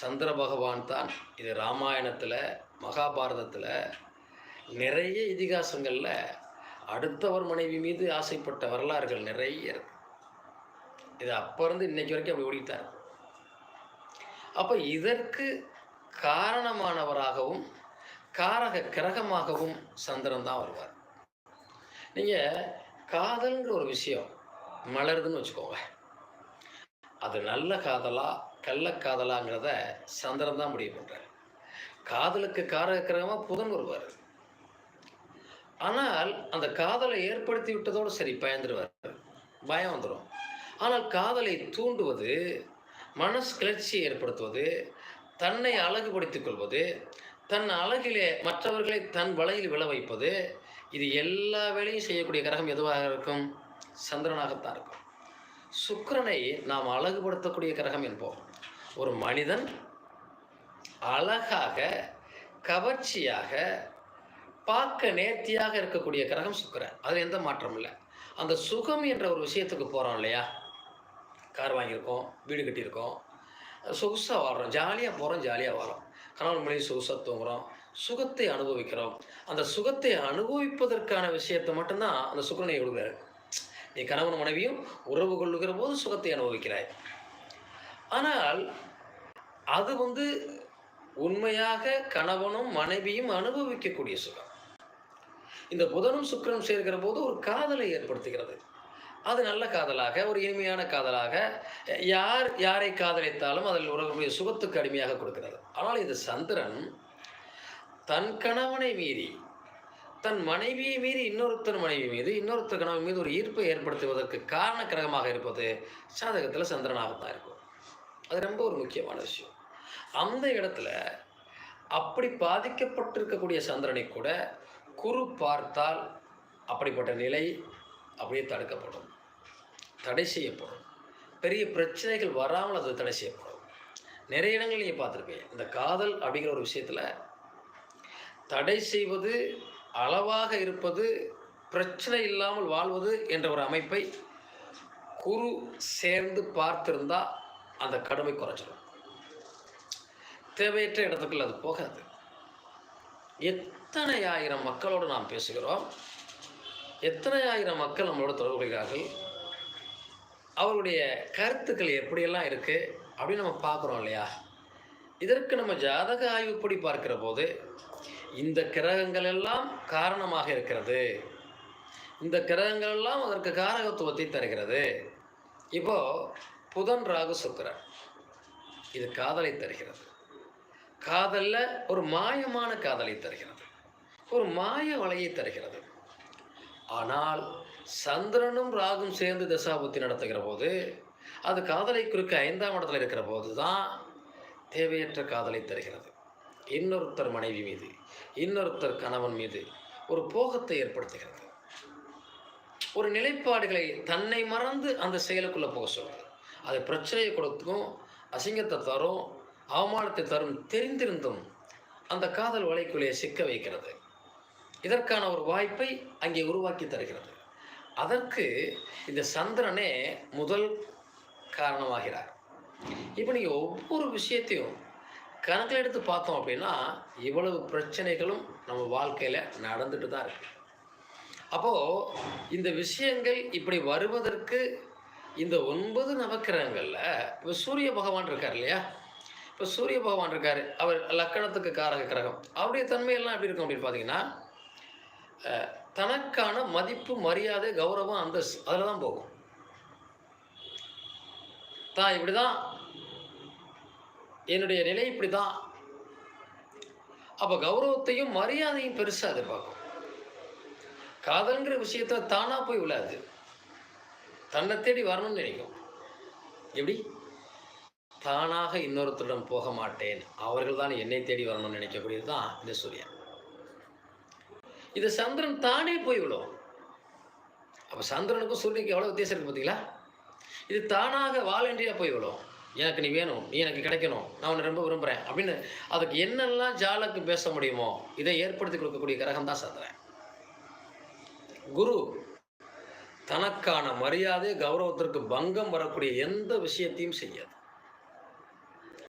சந்திர பகவான் தான். இது ராமாயணத்தில் மகாபாரதத்தில் நிறைய இதிகாசங்களில் அடுத்தவர் மனைவி மீது ஆசைப்பட்ட வரலாறுகள் நிறைய இருக்கு. இது அப்போ இருந்து இன்னைக்கு வரைக்கும் அப்படி ஓடிட்டார் அப்போ இதற்கு காரணமானவராகவும் காரக கிரகமாகவும் சந்திரன் தான் வருவார். நீங்கள் காதல்ங்கிற ஒரு விஷயம் மலருதுன்னு வச்சுக்கோங்க. அது நல்ல காதலாக கள்ளக்காதலாங்கிறத சந்திரன் தான் முடிவு பண்ணுறார் காதலுக்கு காரக கிரகமாக புதன் வருவார். ஆனால் அந்த காதலை ஏற்படுத்தி விட்டதோடு சரி பயந்துருவார். பயம் வந்துடும் ஆனால் காதலை தூண்டுவது மனசு கிளர்ச்சியை ஏற்படுத்துவது தன்னை அழகுபடுத்திக் கொள்வது தன் அழகிலே மற்றவர்களை தன் வலையில் விழ வைப்பது இது எல்லா வேலையும் செய்யக்கூடிய கிரகம் எதுவாக இருக்கும்? சந்திரனாகத்தான் இருக்கும். சுக்கரனை நாம் அழகுபடுத்தக்கூடிய கிரகம் என்போம். ஒரு மனிதன் அழகாக கவர்ச்சியாக பார்க்க நேர்த்தியாக இருக்கக்கூடிய கிரகம் சுக்கரன். அதில் எந்த மாற்றம் இல்லை. அந்த சுகம் என்ற ஒரு விஷயத்துக்கு போகிறோம் இல்லையா? கார் வாங்கியிருக்கோம் வீடு கட்டியிருக்கோம். சொகுசாக வாழ்கிறோம் ஜாலியாக போகிறோம் ஜாலியாக வரோம் கணவன் மனைவி சொகுசாக தூங்குறோம் சுகத்தை அனுபவிக்கிறோம். அந்த சுகத்தை அனுபவிப்பதற்கான விஷயத்தை மட்டும்தான் அந்த சுக்கரனை எழுதுகிறார் நீ கணவன் மனைவியும் உறவு கொள்ளுகிற போது சுகத்தை அனுபவிக்கிறாய். ஆனால் அது வந்து உண்மையாக கணவனும் மனைவியும் அனுபவிக்கக்கூடிய சுகம். இந்த புதனும் சுக்கிரனும் சேர்க்கிற போது ஒரு காதலை ஏற்படுத்துகிறது. அது நல்ல காதலாக ஒரு இனிமையான காதலாக யார் யாரை காதலித்தாலும் அதில் உறவுடைய சுகத்துக்கு அடிமையாக கொடுக்கிறது. ஆனால் இது சந்திரன் தன் கணவனை மீறி தன் மனைவியை மீறி இன்னொருத்தர் மனைவி மீது இன்னொருத்தர் கணவன் மீது ஒரு ஈர்ப்பை ஏற்படுத்துவதற்கு காரண கிரகமாக இருப்பது சாதகத்தில் சந்திரனாகத்தான் இருக்கும். அது ரொம்ப ஒரு முக்கியமான விஷயம். அந்த இடத்துல அப்படி பாதிக்கப்பட்டிருக்கக்கூடிய சந்திரனை கூட குரு பார்த்தால் அப்படிப்பட்ட நிலை அப்படியே தடுக்கப்படும். தடை செய்யப்படும். பெரிய பிரச்சனைகள் வராமல் அது தடை செய்யப்படும். நிறைய இடங்கள் நீங்கள் பார்த்துருப்பீங்க. இந்த காதல் அப்படிங்கிற ஒரு விஷயத்தில் தடை செய்வது அளவாக இருப்பது பிரச்சனை இல்லாமல் வாழ்வது என்ற ஒரு அமைப்பை குரு சேர்ந்து பார்த்திருந்தால் அந்த கடுமை குறைச்சிடும் தேவையற்ற இடத்துக்குள்ள அது போகாது. எத்தனை ஆயிரம் மக்களோடு நாம் பேசுகிறோம் எத்தனை ஆயிரம் மக்கள் நம்மளோட தொடர்பு கொள்கிறார்கள் அவருடைய கருத்துக்கள் எப்படியெல்லாம் இருக்குது அப்படின்னு நம்ம பார்க்குறோம் இல்லையா? இதற்கு நம்ம ஜாதக ஆய்வுப்படி பார்க்கிற போது இந்த கிரகங்கள் எல்லாம் காரணமாக இருக்கிறது. இந்த கிரகங்கள் எல்லாம் அதற்கு காரகத்துவத்தை தருகிறது. இப்போது புதன் ராகு சுக்கிரன். இது காதலை தருகிறது. காதலில் ஒரு மாயமான காதலை தருகிறது. ஒரு மாய வலையை தருகிறது. ஆனால் சந்திரனும் ராகும் சேர்ந்து தசாபுத்தி நடத்துகிற போது அது காதலை குறுக்க ஐந்தாம் இடத்துல இருக்கிற போது தான் தேவையற்ற காதலை தருகிறது. இன்னொருத்தர் மனைவி மீது இன்னொருத்தர் கணவன் மீது ஒரு போகத்தை ஏற்படுத்துகிறது. ஒரு நிலைப்பாடுகளை தன்னை மறந்து அந்த செயலுக்குள்ளே போக சொல்கிறது. அது பிரச்சனையை கொடுக்கும் அசிங்கத்தை தரும் அவமானத்தை தரும் தெரிந்திருந்தும் அந்த காதல் வலைக்குள்ளே சிக்க வைக்கிறது. இதற்கான ஒரு வாய்ப்பை அங்கே உருவாக்கி தருகிறது. அதற்கு இந்த சந்திரனே முதல் காரணமாகிறார். இப்போ நீங்கள் ஒவ்வொரு விஷயத்தையும் கணக்கில் எடுத்து பார்த்தோம் அப்படின்னா இவ்வளவு பிரச்சனைகளும் நம்ம வாழ்க்கையில் நடந்துட்டு தான் இருக்கு. அப்போது இந்த விஷயங்கள் இப்படி வருவதற்கு இந்த ஒன்பது நவக்கிரகங்களில் இப்போ சூரிய பகவான் இருக்கார் இல்லையா? இப்போ சூரிய பகவான் இருக்கார். அவர் லக்கணத்துக்கு காரக கிரகம். அவருடைய தன்மையெல்லாம் எப்படி இருக்கும் அப்படின்னு பார்த்தீங்கன்னா தனக்கான மதிப்பு மரியாதை கௌரவம் அந்த அதில் தான் போகும். தான் இப்படி தான் என்னுடைய நிலை இப்படி தான் அப்போ கௌரவத்தையும் மரியாதையும் பெருசாக எதிர்பார்க்கும். காதல்ங்கிற விஷயத்த தானாக போய் விழாது. தன்னை தேடி வரணும்னு நினைக்கும் எப்படி? தானாக இன்னொருத்தரிடம் போக மாட்டேன். அவர்கள் தான் என்னை தேடி வரணும்னு நினைக்கக்கூடியது தான் இந்த சூரியன். இது சந்திரன் தானே போய் விழும். அப்போ சந்திரனுக்கும் சூரியனுக்கு எவ்வளோ வித்தியாசம் இருக்கு பார்த்தீங்களா இது தானாக வாலண்டியாக போய் விழும். எனக்கு நீ வேணும் நீ எனக்கு கிடைக்கணும் நான் உன்னை ரொம்ப விரும்புகிறேன் அப்படின்னு அதுக்கு என்னெல்லாம் ஜாலக்கு பேச முடியுமோ இதை ஏற்படுத்தி கொடுக்கக்கூடிய கிரகம் தான் சந்திரன். குரு தனக்கான மரியாதை கௌரவத்திற்கு பங்கம் வரக்கூடிய எந்த விஷயத்தையும் செய்யாது.